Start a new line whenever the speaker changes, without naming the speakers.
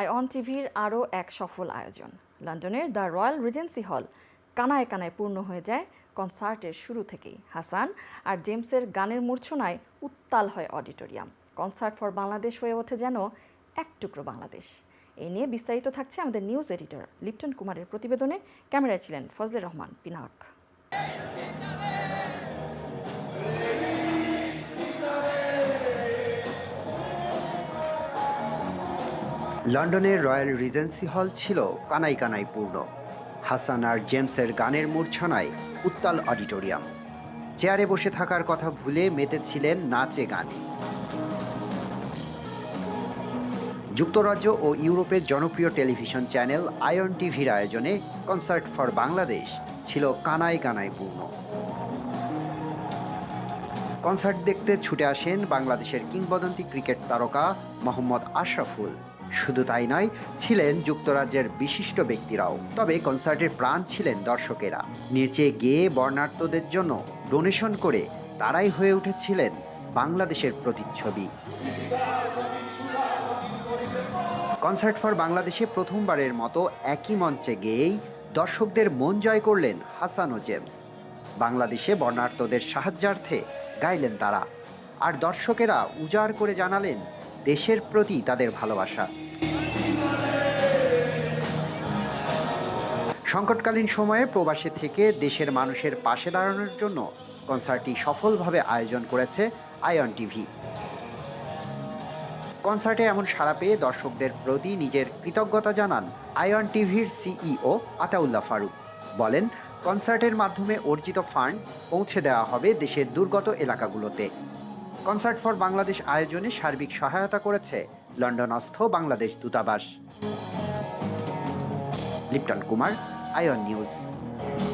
I on টিভির আরও এক সফল আয়োজন। লন্ডনের দ্য রয়্যাল রিজেন্সি হল কানায় কানায় পূর্ণ হয়ে যায় কনসার্টের শুরু থেকেই। হাসান আর জেমসের গানের মূর্ছনায় উত্তাল হয় অডিটোরিয়াম। কনসার্ট ফর বাংলাদেশ হয়ে ওঠে যেন এক টুকরো বাংলাদেশ। এই নিয়ে বিস্তারিত থাকছে আমাদের নিউজ এডিটর লিপ্টন কুমারের প্রতিবেদনে। ক্যামেরায় ছিলেন ফজলে রহমান, পিনাক।
লন্ডনের রয়্যাল রিজেন্সি হল ছিল কানাই কানাই পূর্ণ। হাসান আর জেমসের গানের মূর্ছনায় উত্তাল অডিটোরিয়াম। চেয়ারে বসে থাকার কথা ভুলে মেতেছিলেন নাচে গানে। যুক্তরাজ্য ও ইউরোপের জনপ্রিয় টেলিভিশন চ্যানেল আয়ন টিভির আয়োজনে কনসার্ট ফর বাংলাদেশ ছিল কানায় কানায় পূর্ণ। কনসার্ট দেখতে ছুটে আসেন বাংলাদেশের কিংবদন্তি ক্রিকেট তারকা মোহাম্মদ আশরাফুল। শুধু তাই নয়, ছিলেন যুক্তরাজ্যের বিশিষ্ট ব্যক্তিরাও। তবে কনসার্টের প্রাণ ছিলেন দর্শকেরা। নেচে গেয়ে বর্ণার্থদের জন্য ডোনেশন করে তারাই হয়ে উঠেছিলেন বাংলাদেশের প্রতিচ্ছবি। কনসার্ট ফর বাংলাদেশে প্রথমবারের মতো একই মঞ্চে গেয়েই দর্শকদের মন জয় করলেন হাসান ও জেমস। বাংলাদেশে বর্ণার্থদের সাহায্যার্থে গাইলেন তারা। আর দর্শকেরা উজাড় করে জানালেন, দেশের প্রতি তাদের ভালোবাসা। সংকটকালীন সময়ে প্রবাসে থেকে দেশের মানুষের পাশে দাঁড়ানোর জন্য কনসার্টটি সফলভাবে আয়োজন করেছে আয়ন টিভি। কনসার্টে এমন সাড়া পেয়ে দর্শকদের প্রতি নিজের কৃতজ্ঞতা জানান আয়ন টিভির সিইও আতাউল্লাহ ফারুক। বলেন, কনসার্টের মাধ্যমে অর্জিত ফান্ড পৌঁছে দেওয়া হবে দেশের দুর্গত এলাকাগুলোতে। কনসার্ট ফর বাংলাদেশ আয়োজনে সার্বিক সহায়তা করেছে লন্ডনস্থ বাংলাদেশ দূতাবাস। Lipton Kumar Ion News.